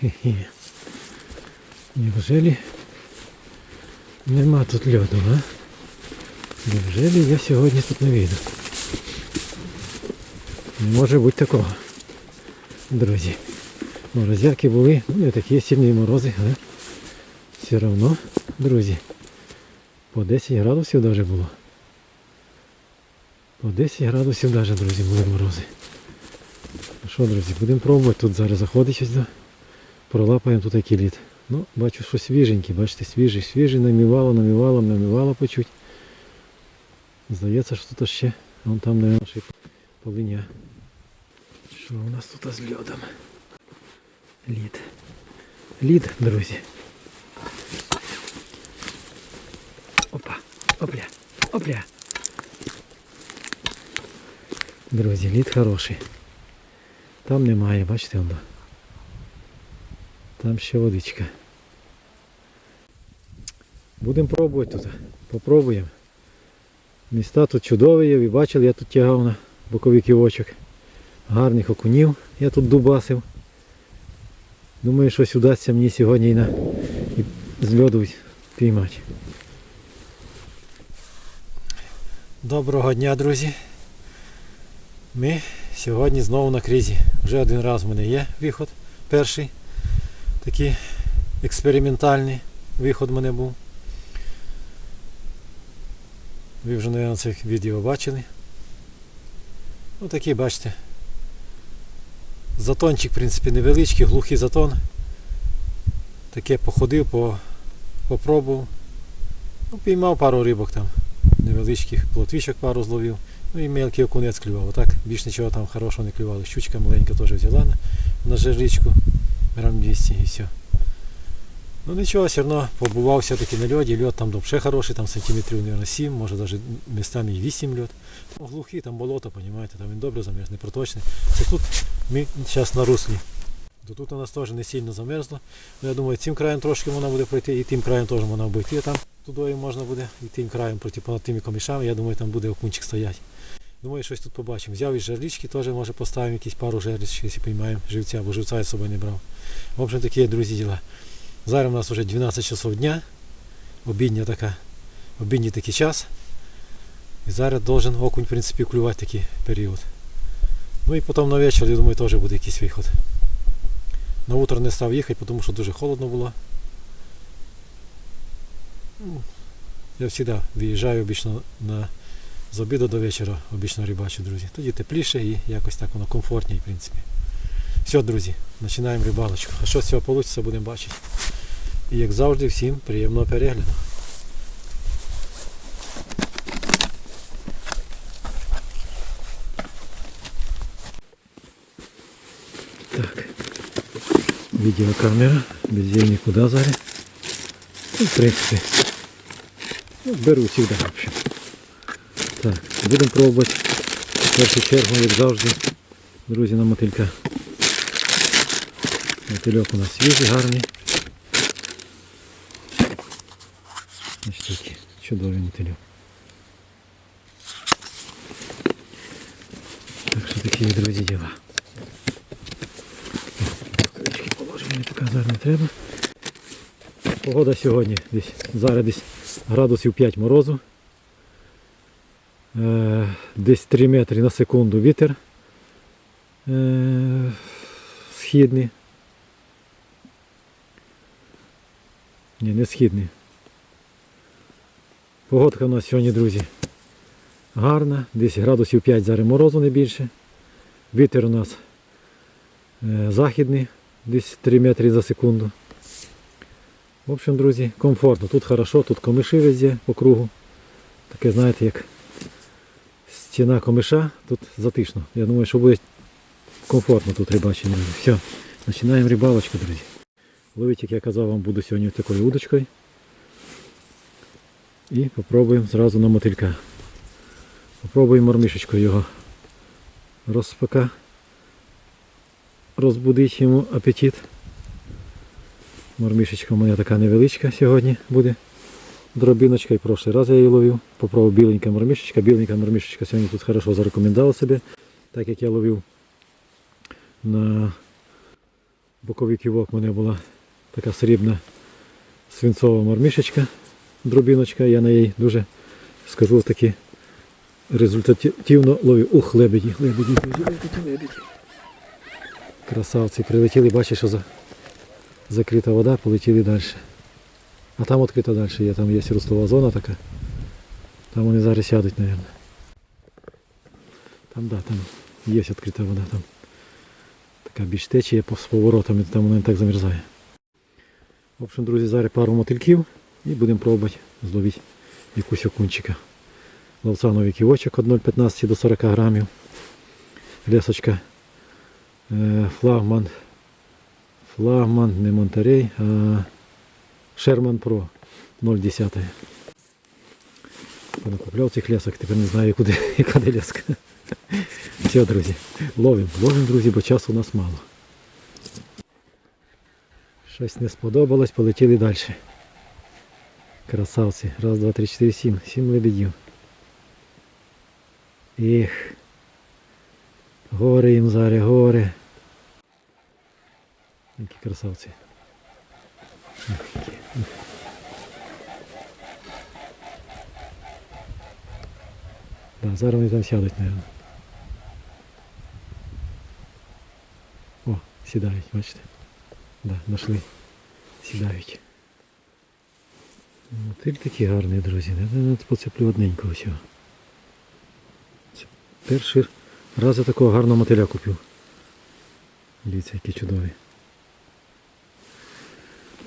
Хе-хе. Неужели нема тут льоду, а? Неужели я сьогодні тут не вийду? Не може бути такого. Друзі. Морозяки були, ну не такі сильні морози, але все одно, друзі, по 10 градусів навіть було. По 10 градусів навіть, друзі, були морози. Ну що, друзі, будемо пробувати тут зараз заходить щось? пролапаємо тут який лід. Ну, бачу, що свіженький, бачите, свіжий, свіжий, намівало, намівало, намівало почуть. Здається, що тут ще, вон там, наверное, ще й полиня. Що у нас тут з льодом? Лід. Лід, друзі. Опа, опля, опля. Друзі, лід хороший. Там немає, бачите воно. Там ще водичка. Будемо пробувати тут. Попробуємо. Міста тут чудові, ви бачили, я тут тягав на боковий ківочок. Гарних окунів я тут дубасив. Думаю, щось вдасться мені сьогодні і, на, і з льоду піймати. Доброго дня, друзі. Ми сьогодні знову на кризі. Вже один раз в мене є виход. Перший. Такий експериментальний виход в мене був. Ви вже, мабуть, це відео бачили. Ну такий, бачите. Затончик, в принципі, невеличкий, глухий затон. Таке походив, по, попробував. Ну, піймав пару рибок там. Невеличких плотвічок пару зловив. Ну і мелкий окунець клював. Отак більш нічого там хорошого не клювало. Щучка маленька теж взяла на, на жерличку. Грам 200 і все. Ну нічого, все одно побував все-таки на льоді. Льод там взагалі хороший, там сантиметрів, мабуть, 7, може навіть містами і 8 льод. Там глухий, там болото, розумієте, там він добре замерз, не проточний. Це тут ми зараз на руслі. То тут у нас теж не сильно замерзло. Ну, я думаю, цим краєм трошки можна буде пройти, і тим краєм теж можна обійти. Там туди можна буде, і тим краєм пройти понад тими комішами. Я думаю, там буде окунчик стояти. Думаю, щось тут побачимо. Взяв із жерлічки, теж може поставимо якісь пару жерліч, якщо піймаємо живця, бо живця я з собою не брав. В общем, такі, друзі, діла. Зараз у нас вже 12 часов дня. Обідня така, обідній такий час. І зараз должен окунь, в принципі, клювати такий період. Ну і потім на вечір, я думаю, теж буде якийсь виход. На утро не став їхати, тому що дуже холодно було. Ну, Я завжди виїжджаю обично на, з обіду до вечора, обично рибачу, друзі. Тоді тепліше і якось так воно комфортніше, в принципі. Все, друзі, починаємо рибалочку. А що з цього вийде, будемо бачити. І як завжди, всім приємного перегляду. Так. Відеокамера. Без її нікуди зараз. Ну, в принципі. Ну, беру завжди, в общем. Будемо пробувати. В першу чергу, як завжди, друзі, на мотилька. Мотильок у нас свіжий, гарний. Ось такий чудовий мотильок. Так що такі, друзі, діла. Положимо, не така зараз не треба. Погода сьогодні десь, зараз десь градусів 5 морозу. Е, десь 3 метри на секунду вітер е, східний. Ні, не східний. Погодка у нас сьогодні, друзі, гарна. Десь градусів 5 зараз морозу не більше. Вітер у нас е, західний, десь 3 метри за секунду. В общем, друзі, комфортно. Тут хорошо, тут комиші везде по кругу. Таке, знаєте, як стіна комиша, тут затишно. Я думаю, що буде комфортно тут друзі. Все, починаємо рибалочку, друзі. Ловити, як я казав, вам буду сьогодні такою удочкою. І попробуємо зразу на мотилька. Попробуємо мормишечкою його розпака. Розбудити йому апетит. Мормішечка у мене така невеличка сьогодні буде. Дробіночка і прошлий раз я її ловив. Попробував біленька мормішечка. Біленька мормішечка сьогодні тут хорошо зарекомендувала себе. Так як я ловив на боковий ківок у мене була така срібна свинцова мармишечка, дробіночка. Я на їй дуже скажу таки результативно ловив. Ух, лебеді, лебеді, лебеді, лебеді. Красавці прилетіли, бачиш, що за... закрита вода, полетіли далі. А там відкрита далі є, там є рустова зона така. Там вони зараз сядуть, мабуть. Там, да, там є відкрита вода. Там така більш течія з поворотами, там вона так замерзає. В общем, друзі, зараз пару мотильків і будемо пробувати зловити якусь окунчика. Ківочок від 0,15 до 40 грамів. Лесочка е, флагман. Флагман, не Монтерей, а Шерман Про 0,10. Понакупляв цих лесок, тепер не знаю, куди, яка де леска. Все, друзі, ловимо, ловимо, друзі, бо часу у нас мало. Щось не сподобалось, полетіли далі. Красавці. Раз, два, три, чотири, сім. Сім лебедів. Ех. Горе їм зараз, горе. Які красавці. Да, зараз вони там сядуть, мабуть. О, сідають, бачите? Да, знайшли. Сідають. Мотиль такий гарний, друзі. Я поцеплю одненького всього. Перший раз я такого гарного мотиля купив. Дивіться, які чудові.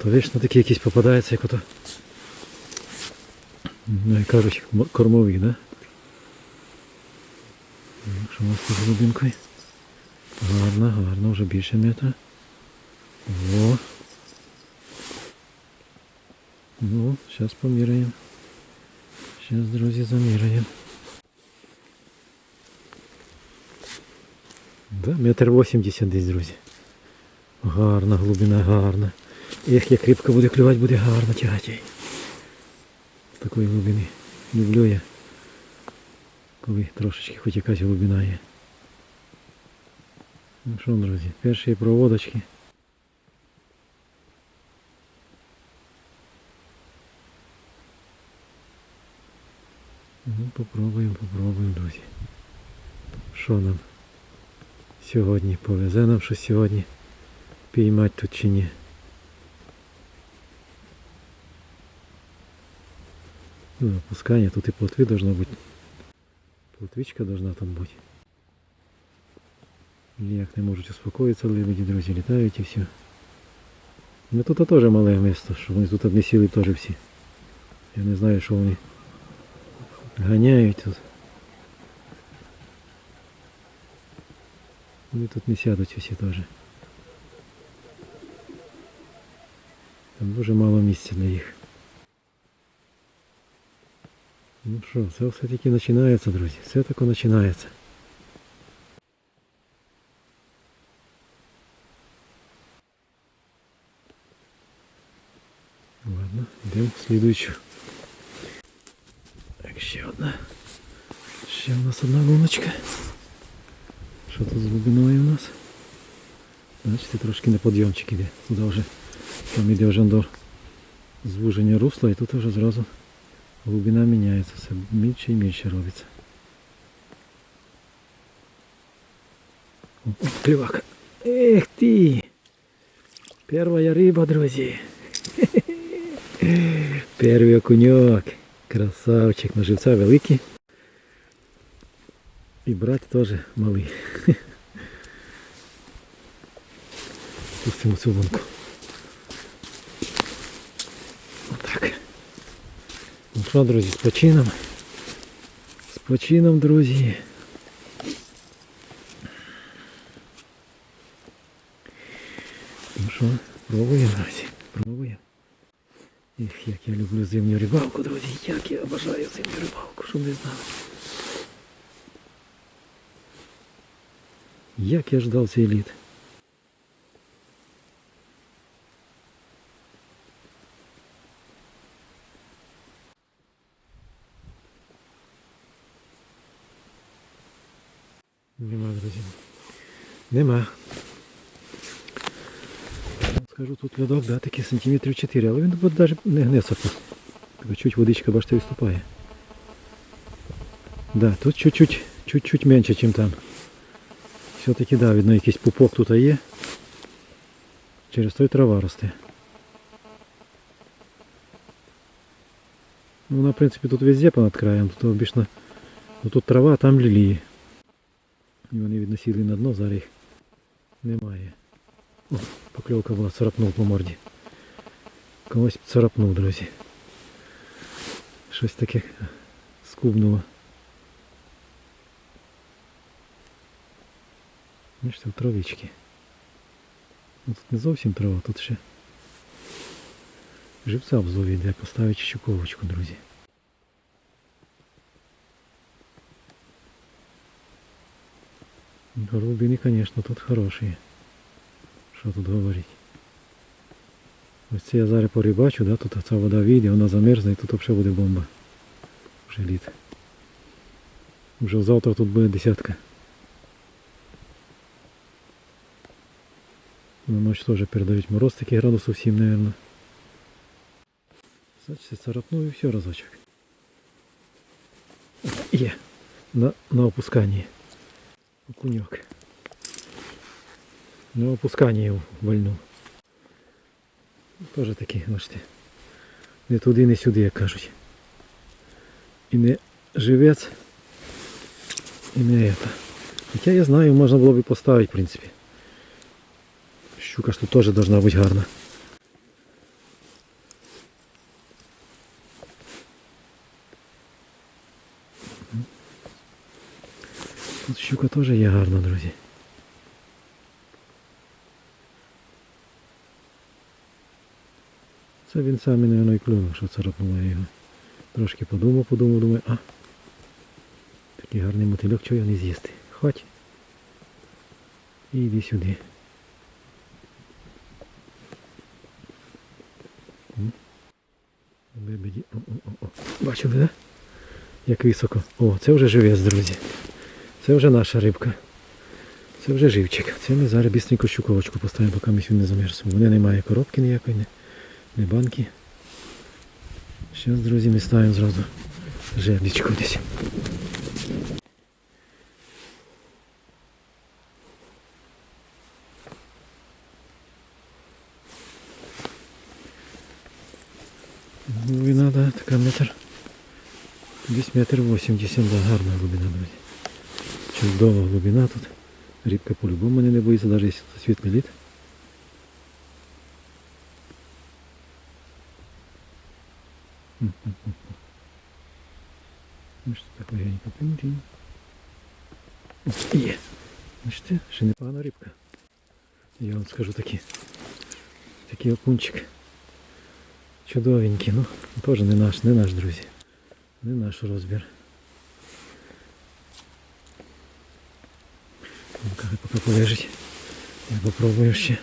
То вічно такі якісь попадаються, як ото. Ну, як кажуть, кормові, да? Якщо у нас тут глибинкою. Гарно, гарно, вже більше метра. Во. Ну, зараз поміряємо. Зараз, друзі, заміряємо. Да, метр вісімдесят десь, друзі. Гарна глибина, гарна. Ех, як рибка буде клювати, буде гарно тягати. Такої глибини. Люблю я. Коли трошечки хоч якась глибина є. Ну що, друзі, перші проводочки. Ну, попробуємо, попробуємо, друзі. Що нам сьогодні повезе нам щось сьогодні піймати тут чи ні. Ну, опускання, тут і плотви должно бути. Плотвичка должна там бути. Ніяк не можуть успокоїтися лебеді, друзі, літають і все. Ну тут теж мале місто, що вони тут одне сіли теж всі. Я не знаю, що вони ганяють тут. Вони тут не сядуть усі теж. Там дуже мало місця для їх. Ну що, це все-таки починається, друзі. Все таки починається. Ладно, йдемо в слідуючу. Так, ще одна. Ще у нас одна луночка. Що тут з глибиною у нас? Бачите, трошки на подйомчик іде. Туди вже там іде вже до звуження русла і тут вже зразу глибина міняється. Все більше і більше робиться. О, о, клевака. Эх ты! Первая рыба, друзі. Перший окуньок. Красавчик. На живця великий. І брат теж малий. Пустимо цю лунку. Ну що, друзі, з почином. З почином, друзі. Ну що, пробуємо, друзі. Пробуємо. Ех, як я люблю зимню рибалку, друзі. Як я обожаю зимню рибалку, щоб не знали. Як я ждав цей літ. Нема, друзі. Нема. Кажу, тут льодок, да, такий сантиметрів 4, але він от навіть не гнеться тут. Така чуть водичка, бачите, виступає. Да, тут чуть-чуть, чуть-чуть менше, ніж там. Все-таки, да, видно, якийсь пупок тут є. Через той трава росте. Ну, вона, в принципі, тут везде понад краєм. Тут обічно, ну, тут трава, а там лілії. І вони відносили на дно, зараз їх немає. О, покльовка була, царапнув по морді. Когось царапнув, друзі. Щось таке скубнуло. Бачите, в травички. Ну, тут не зовсім трава, тут ще живця в зові йде, поставити щуковочку, друзі. Голубини, конечно, тут хороші. Що тут говорити? Ось це я зараз порибачу, да, тут ця вода вийде, вона замерзне і тут взагалі буде бомба. Вже літ. Вже завтра тут буде десятка. На ночь теж передають мороз такий градусів 7, наверное. Значить, царапну і все разочок. Є. На, на опусканні. Окуньок. На опусканні його вальнув. Теж такий, бачите. Не туди, не сюди, як кажуть. І не живець, і не это. Хоча я знаю, можна було б і поставити, в принципі. Щука тут теж должна бути гарна. Щука теж є гарна, друзі. Це він сам, мабуть, і клюнув, що царапнуло його. Трошки подумав, подумав, думаю, а такий гарний мотильок, чого його не з'їсти. Хоч. І йди сюди. Бачили, да? Як високо. О, це вже живець, друзі. Це вже наша рибка. Це вже живчик. Це ми зараз бістренько щуковочку поставимо, поки він не замерз. Мене немає коробки ніякої, не, не банки. Зараз, друзі, ми ставимо зразу жерлічку десь. Глубина, да, така метр. Десь метр вісімдесят, да, гарна глибина, друзі. Чудова глибина тут. Рибка по-любому мене не боїться, навіть якщо тут світлий лід. Ну що таке легенько пинь Є. Бачите, ще непогана рибка. Я вам скажу такі. Такий окунчик. Чудовенький, ну теж не наш, не наш, друзі. Не наш розбір. поки полежить. Я попробую ще.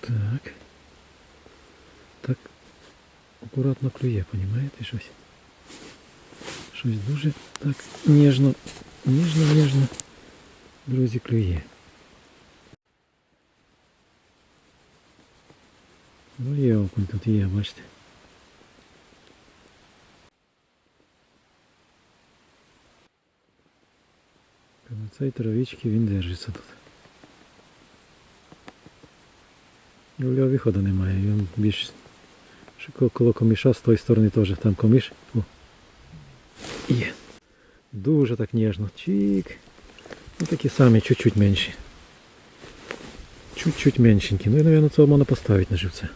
Так. Так акуратно клює, понімаєте щось? Щось дуже так ніжно, ніжно, ніжно, друзі, клює. Ну є окунь тут є, бачите. На цій травичці він держиться тут. У нього виходу немає, він більш коло- коміша з тої сторони теж там коміш. О. Є. Дуже так ніжно. Чик. Ну такі самі, чуть-чуть менші. Чуть-чуть меншенькі. Ну і, мабуть, цього можна поставити на живця.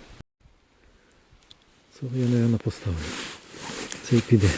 Цього я, мабуть, поставлю. Цей піде.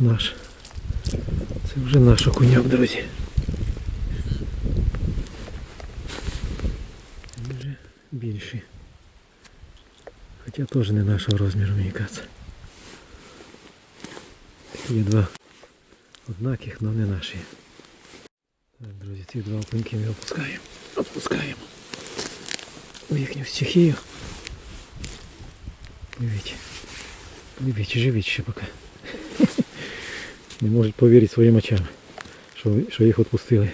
наш. Це вже наш окуняк, друзі. Вже більший. Хоча теж не нашого розміру, мені кажеться. Є два однаких, але не наші. Так, друзі, ці два опинки ми опускаємо. Опускаємо у їхню стихію. Пливіть. Пливіть, живіть ще поки. Не можуть повірити своїм очам, що, що їх відпустили.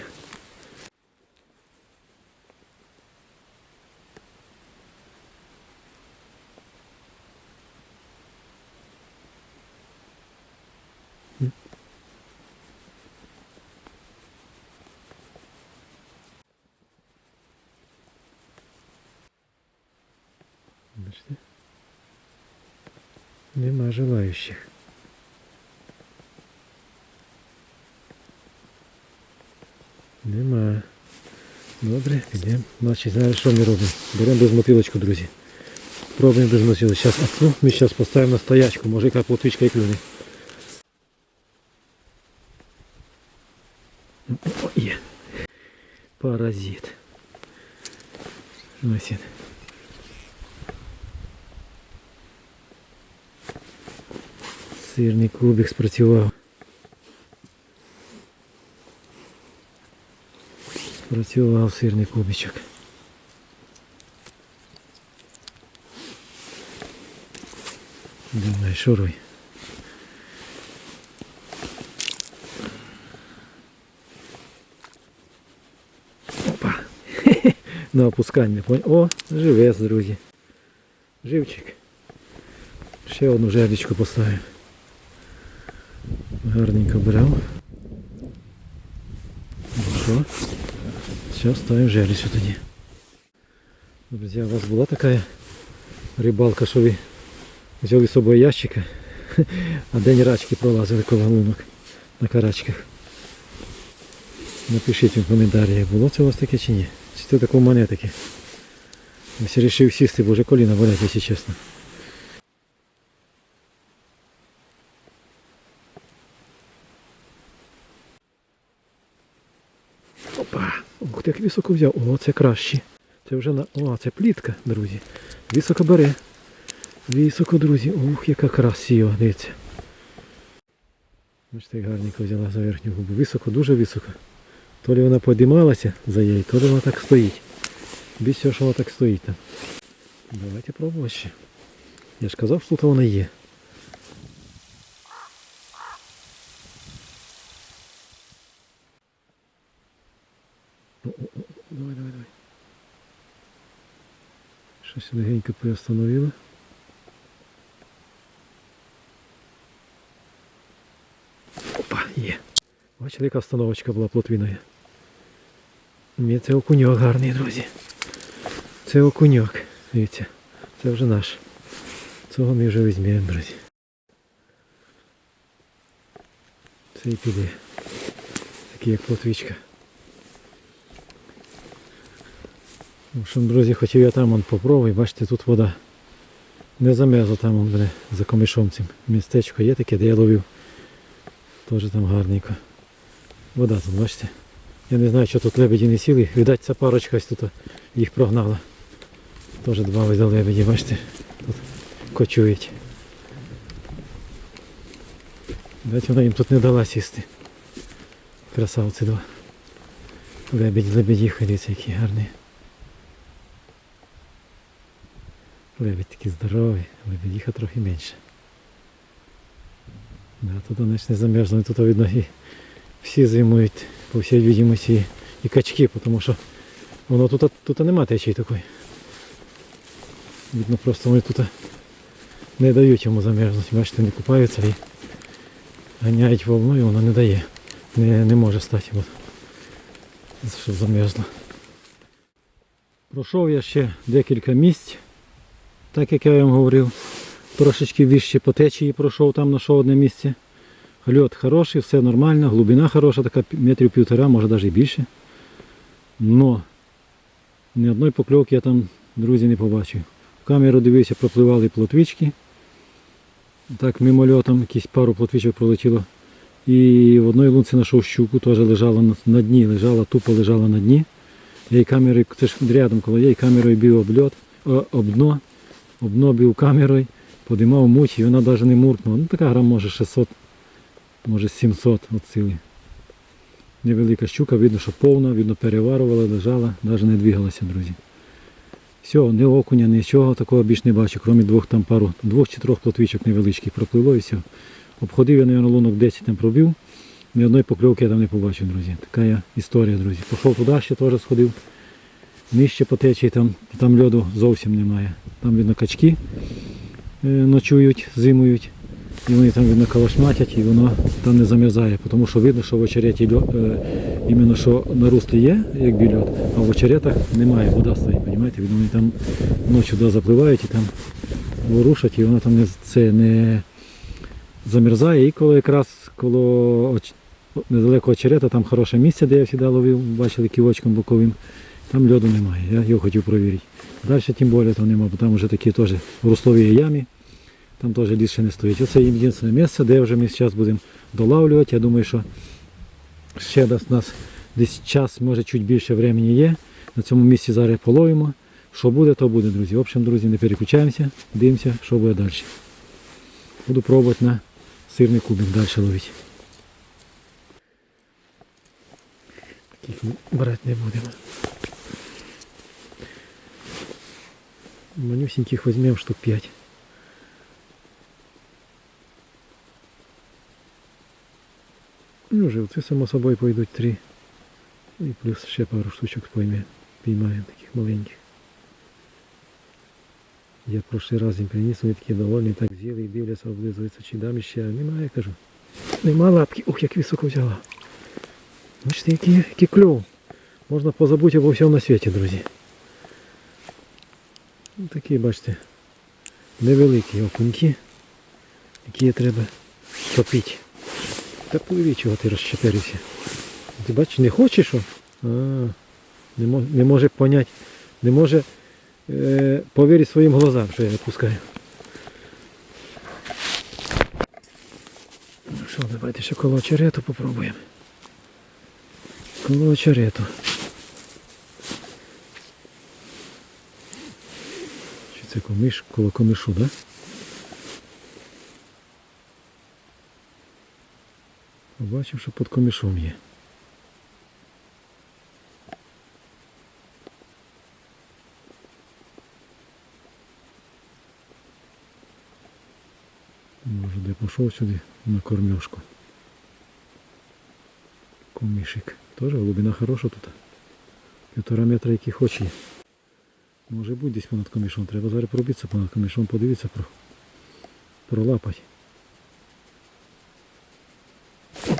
Значить, зараз що ми робимо? Беремо безмотилочку, друзі. Пробуємо безмотилочку. Зараз, а ну, ми зараз поставимо на стоячку, може яка плотвичка і клюне. О, є. Паразит. Ось він. Сирний кубик спрацював. Спрацював сирний кубичок. шуруй. Опа. На опускання. пон- О, живець, друзі. Живчик. Ще одну жердочку поставимо. Гарненько брав. Ну що? Зараз ставимо жердочку тоді. Друзі, у вас була така рибалка, що ви взяли з собою ящика, а день рачки пролазили коло лунок на карачках. Напишіть в коментарях, було це у вас таке чи ні? Чи це таке у мене таке? Ось вирішив сісти, бо вже коліна болять, якщо чесно. Опа! Ух як високо взяв. О, це краще. Це вже на... О, це плітка, друзі. Високо бере. Високо, друзі. Ух, яка красива, дивіться. Бачите, як гарненько взяла за верхню губу. Високо, дуже високо. То ли вона підіймалася за її, то ли вона так стоїть. Без цього, що вона так стоїть там. Давайте пробувати ще. Я ж казав, що тут вона є. О, Давай, давай, давай. Щось легенько приостановила. Опа, є. Бачили, яка встановочка була плотвіною. Це окуньок гарний, друзі. Це окуньок. Дивіться, це вже наш. Цього ми вже візьмемо, друзі. Це і піде. Такий як плотвічка. В общем, друзі, хотів я там он бачите, тут вода. Не замерзла там он за комишом цим. Містечко є таке, де я ловив. Теж там гарненько. Вода тут, бачите. Я не знаю, що тут лебеді не сіли. Видать, ця парочка тут їх прогнала. Теж два вида лебеді, бачите, тут кочують. Видать, вона їм тут не дала сісти. Красавці два. Лебедь, лебеді, дивіться, які гарні. Лебедь такі здорові, лебедіха трохи менше. Да, тут значить не замерзло, тут видно і всі зимують, по всій видимості, і качки, тому що воно тут, тут нема течії такої. Видно, просто вони тут не дають йому замерзнути. Бачите, не купаються і ганяють волну і воно не дає. Не, не може стати, от, щоб замерзло. Пройшов я ще декілька місць, так як я вам говорив. Трошечки вище по течії пройшов, там знайшов одне місце. Льот хороший, все нормально, глибина хороша, така метрів півтора, може навіть і більше. Но ні одної покльовки я там, друзі, не побачив. В камеру дивився, пропливали плотвички. Так, мимольотом якісь пару плотвичок пролетіло. І в одній лунці знайшов щуку, теж лежала на, дні, лежала, тупо лежала на дні. Я її камерою, це ж рядом коло я, і камерою бив об льот, о, об дно. обнобив камерою, подимав муть і вона навіть не муркнула. Ну така грам може 600, може 700 от. Невелика щука, видно, що повна, видно переварувала, лежала, навіть не двигалася, друзі. Все, ні окуня, нічого такого більш не бачу, крім двох там пару, двох чи трьох плотвичок невеличких проплило і все. Обходив я, мабуть, лунок 10 там пробив. Ні одної покльовки я там не побачив, друзі. Така я історія, друзі. Пішов туди, ще теж сходив. Нижче по течії, там, там льоду зовсім немає. Там видно качки е, ночують, зимують. І вони там видно калашматять і воно там не замерзає, тому що видно, що в очереті е, іменно що на руслі є, як льот, а в очеретах немає, вода стоїть, розумієте? Вони там ночі туди запливають і там ворушать, і воно там не, це не замерзає. І коли якраз коло недалеко очерета, там хороше місце, де я завжди ловив, бачили ківочком боковим, там льоду немає. Я його хотів перевірити. Далі тим більше там немає, бо там вже такі теж руслові ямі. Там теж ліс не стоїть. Оце єдине місце, де вже ми зараз будемо долавлювати. Я думаю, що ще дасть нас десь час, може чуть більше времени є. На цьому місці зараз половимо. Що буде, то буде, друзі. В общем, друзі, не переключаємося, дивимося, що буде далі. Буду пробувати на сирний кубик далі ловити. Таких брати не будемо. Манюсеньких візьмемо штук 5. Ну, живці, само собою пойдуть три. І плюс ще пару штучок пойме. Піймаємо таких маленьких. Я в прошлий раз їм приніс, вони такі довольні, так з'їли і дивляться, облизуються, чи дам ще. Немає, кажу. Нема лапки. Ух, як високо взяла. Бачите, який, який кльов. Можна позабути обо всьому на світі, друзі. Ну, такі, бачите, невеликі окуньки, які треба топити. Та пливі, чого ти розчепирився. Ти бачиш, не хочеш що? Не, не може поняти, не може е, повірити своїм глазам, що я відпускаю. Ну що, давайте ще коло очерету попробуємо. Коло очерету. Чи це комиш, коло комишу, так? Да? Побачив, що під комішом є. Може де пішов сюди на кормежку. Комішик. Теж глибина хороша тут. Півтора метра який хоч є. Може бути десь понад комішом. Треба зараз пробитися понад комішом, подивитися про пролапати.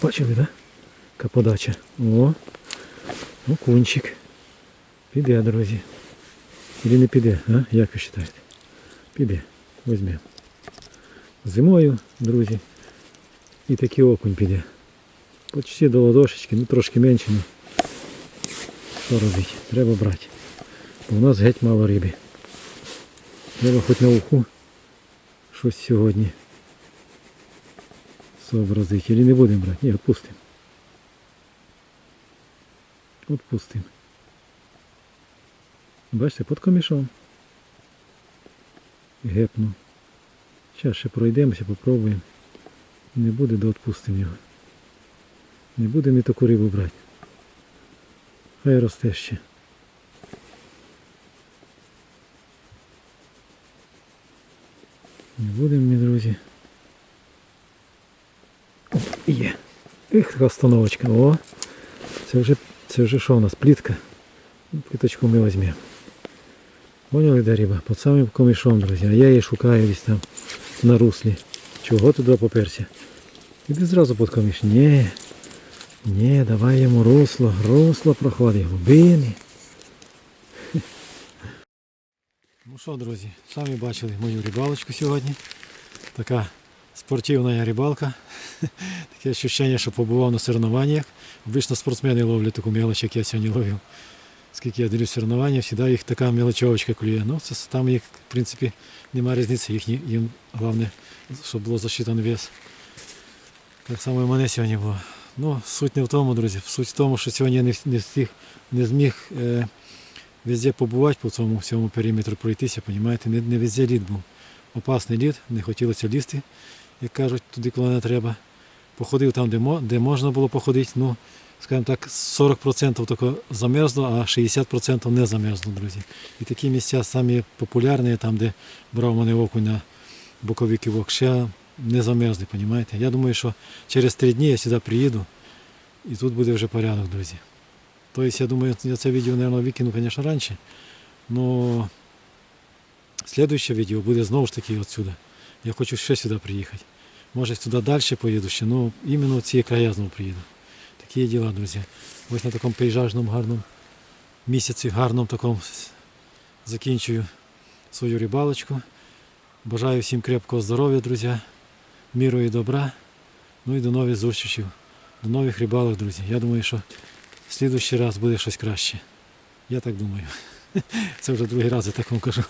Бачили, да? Яка подача. О, окунчик. Піде, друзі. Или не піде, а? Як ви вважаєте? Піде. Візьмемо. Зимою, друзі. І такий окунь піде. Почти до ладошечки, ну трошки менше, ну. Що робити? Треба брати. Бо у нас геть мало риби. Треба хоч на уху щось сьогодні сообразить. Или не будем брать? Ні, відпустимо. Відпустимо. Бачите, під комішом. Гепну. Зараз ще пройдемося, попробуємо. Не буде, то відпустимо його. Не будемо і таку рибу брати. Хай росте ще. Не будемо, мій друзі. Є. Ех, така остановочка. О, це вже, це вже що у нас? Плітка. Пліточку ми візьмемо. Поняли, де риба? Під самим комішом, друзі. А я її шукаю десь там на руслі. Чого туди поперся? Іди зразу під коміш. Ні. Ні, давай йому русло. Русло проходить. Глибини. Ну що, друзі, самі бачили мою рибалочку сьогодні. Така спортивна рибалка. Таке відчуття, що побував на соревнованнях. Обично спортсмени ловлять таку мелоч, як я сьогодні ловив. Скільки я дивлюсь соревнування, завжди їх така мелочовочка клює. Ну, це там їх, в принципі, немає різниці. Їхні, їм головне, щоб було засчитан вес. Так само і в мене сьогодні було. Ну, суть не в тому, друзі. Суть в тому, що сьогодні я не, не, встиг, не зміг е, везде побувати по цьому всьому периметру пройтися, понімаєте, не, не везде лід був. Опасний лід, не хотілося лізти, як кажуть, туди, коли не треба. Походив там, де, можна було походити. Ну, скажімо так, 40% тако замерзло, а 60% не замерзло, друзі. І такі місця самі популярні, там, де брав мене окунь на боковий кивок, ще не замерзли, понімаєте? Я думаю, що через три дні я сюди приїду і тут буде вже порядок, друзі. Тобто, я думаю, я це відео, мабуть, викину, звісно, раніше. Но слідуюче відео буде знову ж таки отсюди. Я хочу ще сюди приїхати. Може сюди далі поїду ще, ну іменно в ці края знову приїду. Такі діла, друзі. Ось на такому пейзажному гарному місяці, гарному такому закінчую свою рибалочку. Бажаю всім крепкого здоров'я, друзі, міру і добра. Ну і до нових зустрічей, до нових рибалок, друзі. Я думаю, що в слідущий раз буде щось краще. Я так думаю. Це вже другий раз я так вам кажу.